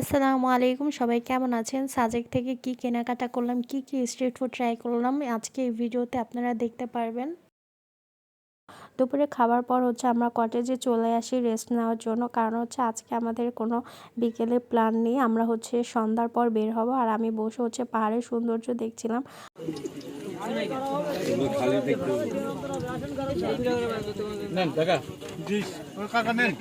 আসসালামু আলাইকুম, সবাই কেমন আছেন? সাজেক থেকে কি কেনাকাটা করলাম, কি কি স্ট্রিট ফুড ট্রাই করলাম, আজকে এই ভিডিওতে আপনারা দেখতে পারবেন। দুপুরে খাবার পর হচ্ছে আমরা কটেজে চলে আসি রেস্ট নেওয়ার জন্য, কারণ হচ্ছে আজকে আমাদের কোনো বিকেলে প্ল্যান নেই। আমরা হচ্ছে সন্ধ্যার পর বের হব, আর আমি বসে হচ্ছে পাহাড়ের সৌন্দর্য দেখছিলাম। নেন কাকা কাকা নেন।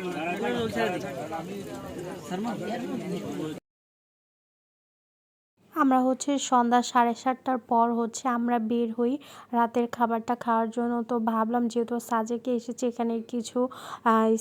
আমরা হচ্ছে সন্ধ্যা সাড়ে সাতটার পর হচ্ছে আমরা বের হই রাতের খাবারটা খাওয়ার জন্য। তো ভাবলাম যেহেতু সাজেকে এসেছি, এখানে কিছু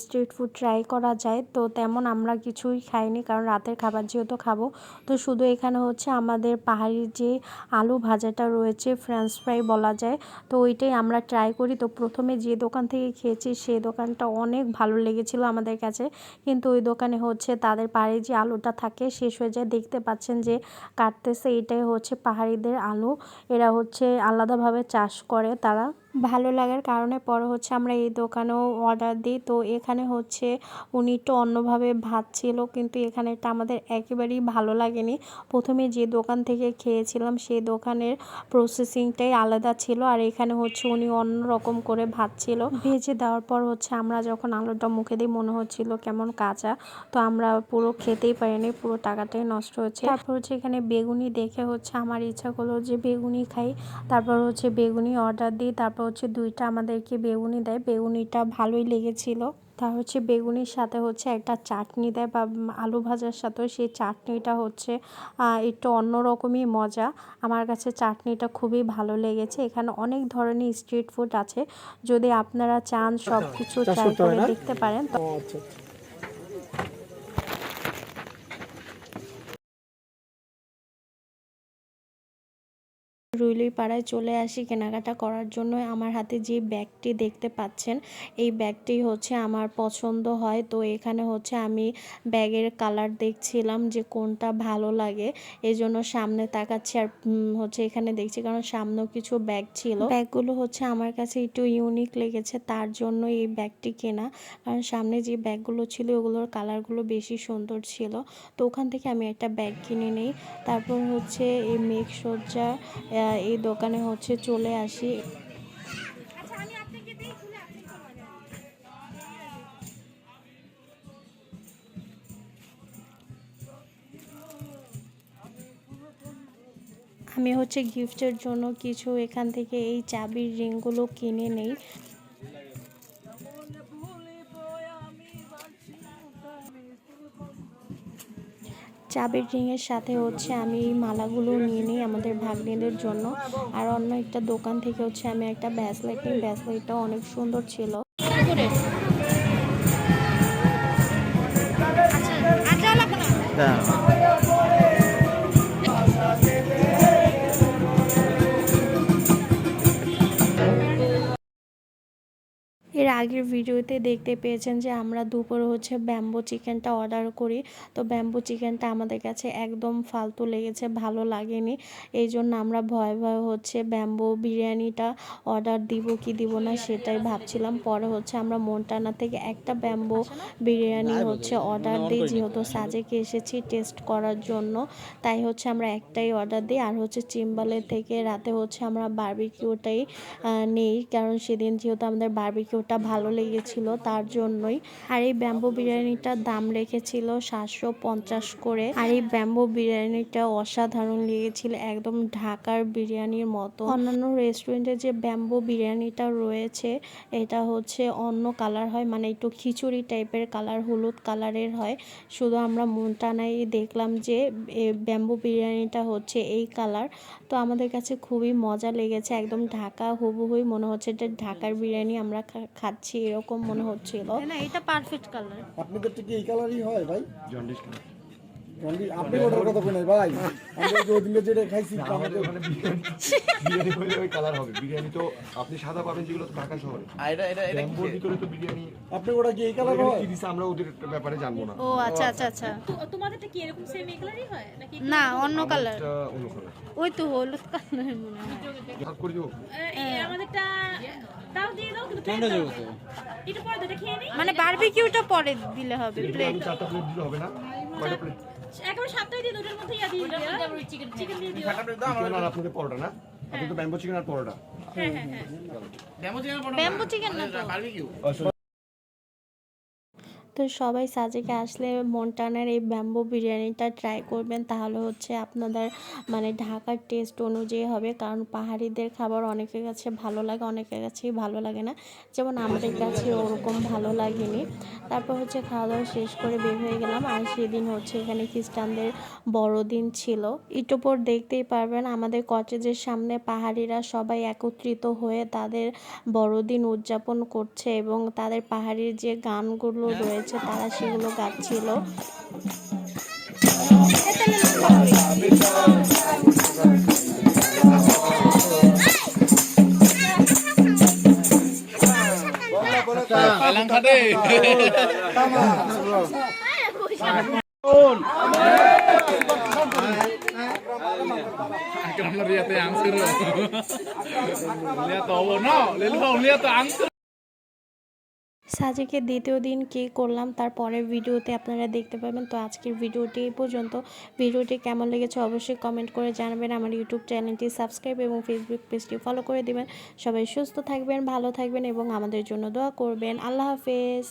স্ট্রিট ফুড ট্রাই করা যায়। তো তেমন আমরা কিছুই খাইনি কারণ রাতের খাবার যেহেতু খাব। তো শুধু এখানে হচ্ছে আমাদের পাহাড়ির যে আলু ভাজাটা রয়েছে ফ্রেঞ্চ ফ্রাই বলা যায়, তো ওইটাই আমরা ট্রাই করি। তো প্রথমে যে দোকান থেকে খেয়েছি সেই দোকানটা অনেক ভালো লেগেছিল আমাদের কাছে। কিন্তু ওই দোকানে হচ্ছে তাদের পাহাড়ি যে আলুটা থাকে, শেষ হয়ে যায়, দেখতে পাচ্ছেন যে কাটতেছে এটাই হচ্ছে পাহাড়িদের আলু। এরা হচ্ছে আলাদাভাবে চাষ করে তারা ভালো লাগার কারণে পরে হচ্ছে আমরা এই দোকানেও অর্ডার দিই। তো এখানে হচ্ছে উনি একটু অন্যভাবে ভাত ছিল কিন্তু এখানে এটা আমাদের একেবারেই ভালো লাগেনি। প্রথমে যে দোকান থেকে খেয়েছিলাম সেই দোকানের প্রসেসিংটাই আলাদা ছিল আর এখানে হচ্ছে উনি অন্য রকম করে ভাত ছিল ভেজে দেওয়ার পর হচ্ছে আমরা যখন আলুটা মুখে দিই, মনে হচ্ছিল কেমন কাঁচা। তো আমরা পুরো খেতেই পারিনি, পুরো টাকাটাই নষ্ট হচ্ছে। তারপর হচ্ছে এখানে বেগুনি দেখে হচ্ছে আমার ইচ্ছা করল যে বেগুনি খাই। তারপর হচ্ছে বেগুনি অর্ডার দিই, তারপর হচ্ছে দুইটা আমাদেরকে বেগুনি দেয়। বেগুনিটা ভালোই লেগেছিল। তা হচ্ছে বেগুনির সাথে হচ্ছে একটা চাটনি দেয় বা আলু ভাজার সাথে সেই চাটনিটা হচ্ছে একটু অন্যরকমই মজা। আমার কাছে চাটনিটা খুবই ভালো লেগেছে। এখানে অনেক ধরনের স্ট্রিট ফুড আছে। যদি আপনারা চান সব কিছু ট্রাই করে দেখতে পারেন। তো রুইলুই পাড়ায় চলে আসি কেনাকাটা করার জন্য আমার হাতে যে ব্যাগটি দেখতে পাচ্ছেন, এই ব্যাগটি হচ্ছে আমার পছন্দ হয়। তো এখানে হচ্ছে আমি ব্যাগের কালার দেখছিলাম যে কোনটা ভালো লাগে এই জন্য সামনে তাকাচ্ছি আর হচ্ছে এখানে দেখছি কারণ সামনেও কিছু ব্যাগ ছিল। ব্যাগগুলো হচ্ছে আমার কাছে একটু ইউনিক লেগেছে, তার জন্য এই ব্যাগটি কেনা। কারণ সামনে যে ব্যাগগুলো ছিল, ওগুলোর কালারগুলো বেশি সুন্দর ছিল। তো ওখান থেকে আমি একটা ব্যাগ কিনে নিই। তারপর হচ্ছে এই মেঘসজ্জা এই দোকানে হচ্ছে চলে আসি। আমি হচ্ছে গিফটের জন্য কিছু এখান থেকে এই চাবির রিংগুলো কিনে নেই। চাবির রিংয়ের সাথে হচ্ছে আমি এই মালাগুলো নিয়ে নিই আমাদের ভাগ্নেদের জন্য। আর অন্য একটা দোকান থেকে হচ্ছে আমি একটা ব্যাসলাইট নিই। ব্যাসলাইটটাও অনেক সুন্দর ছিল। এর আগের ভিডিওতে দেখতে পেয়েছেন যে আমরা দুপুরে হচ্ছে ব্যাম্বো চিকেনটা অর্ডার করি। তো ব্যাম্বো চিকেনটা আমাদের কাছে একদম ফালতু লেগেছে, ভালো লাগেনি। এই জন্য আমরা ভয়ে ভয়ে হচ্ছে ব্যাম্বো বিরিয়ানিটা অর্ডার দিব কি দিব না সেটাই ভাবছিলাম। পরে হচ্ছে আমরা মন্টানা থেকে একটা ব্যাম্বো বিরিয়ানি হচ্ছে অর্ডার দিই যেহেতু সাজেকে এসেছি টেস্ট করার জন্য, তাই হচ্ছে আমরা একটাই অর্ডার দিই। আর হচ্ছে চিম্বালের থেকে রাতে হচ্ছে আমরা বার্বিকিউটাই নেই। কারণ সেদিন যেহেতু আমাদের বার্বিকিউ ওটা ভালো লেগেছিল তার জন্যই। আর এই ব্যাম্বো বিরিয়ানিটার দাম রেখেছিল সাতশো পঞ্চাশ করে। আর এই ব্যাম্বো বিরিয়ানিটা অসাধারণ লেগেছিল, একদম ঢাকার বিরিয়ানির মতো। অন্যান্য রেস্টুরেন্টে যে ব্যাম্বো বিরিয়ানিটা রয়েছে, এটা হচ্ছে অন্য কালার হয় মানে একটু খিচুড়ি টাইপের কালার হলুদ কালারের হয়। শুধু আমরা মনটানাই দেখলাম যে ব্যাম্বো বিরিয়ানিটা হচ্ছে এই কালার তো আমাদের কাছে খুবই মজা লেগেছে, একদম ঢাকা হুবহুই মনে হচ্ছে এটা ঢাকার বিরিয়ানি আমরা খাচ্ছি। এরকম মনে হচ্ছিল। না এটা পারফেক্ট কালার আপনাদের কি এই কালারই হয় ভাই? জন্ডিস জন্ডি আপনি ওটার কথা বলেন ভাই। আমরা যে ওদিনে যেটা খাইছি আমাদের ওখানে বিরিয়ানি বিরিয়ানি হলে ওই কালার হবে। বিরিয়ানি তো আপনি সাদা পাবেন যেগুলো তো ঢাকা শহরে। এটা এটা এটা ভিতরে তো বিরিয়ানি আপনি ওটা কি এই কালার হয়? কি দিছে আমরা ওদের ব্যাপারে জানব না। ও আচ্ছা আচ্ছা আচ্ছা। তোমাদেরটা কি এরকম সেম এই কালারই হয় নাকি না অন্য কালার অন্য কালার ওই তো হলুদ কালার মনে হয়। আমাদেরটা দিয়ে দাও কিন্তু পরে দুটো খেয়ে নিই মানে বারবিকিউটা পরে দিলে হবে প্লেট চারটা প্লেট দিলে হবে না? কয়টা প্লেট একেবারে সাতটাই দিয়ে দুটোর মধ্যে ইয়া দিয়ে দিও চিকেন চিকেন দিয়ে দিও চিকেন আর আপনাদের পরোটা না? আপনি তো ব্যাম্বো চিকেন আর পরোটা। হ্যাঁ হ্যাঁ হ্যাঁ। ব্যাম্বু চিকেন না তো? তো সবাই সাজেকে আসলে মন্টানার এই ব্যাম্বো বিরিয়ানিটা ট্রাই করবেন, তাহলে হচ্ছে আপনাদের মানে ঢাকার টেস্ট অনুযায়ী হবে। কারণ পাহাড়িদের খাবার অনেকের কাছে ভালো লাগে, অনেকের কাছেই ভালো লাগে না। যেমন আমাদের কাছে ওরকম ভালো লাগেনি। তারপর হচ্ছে খাওয়া দাওয়া শেষ করে বের হয়ে গেলাম। আর সেদিন হচ্ছে এখানে খ্রিস্টানদের বড়দিন ছিল। ইটোপর দেখতেই পারবেন, আমাদের কটেজের সামনে পাহাড়িরা সবাই একত্রিত হয়ে তাদের বড়দিন উদযাপন করছে এবং তাদের পাহাড়ির যে গানগুলো রয়েছে তারা সেগুলো গাচ্ছিল lihat yang angker. Lihat tahu no, lihat lihat angker. সাজেকে দ্বিতীয় দিন কে করলাম, তার পরের ভিডিওতে আপনারা দেখতে পাবেন। তো আজকের ভিডিওটি এই পর্যন্ত। ভিডিওটি কেমন লেগেছে অবশ্যই কমেন্ট করে জানাবেন। আমার ইউটিউব চ্যানেলটি সাবস্ক্রাইব এবং ফেসবুক পেজটি ফলো করে দেবেন। সবাই সুস্থ থাকবেন, ভালো থাকবেন এবং আমাদের জন্য দোয়া করবেন। আল্লাহ হাফেজ।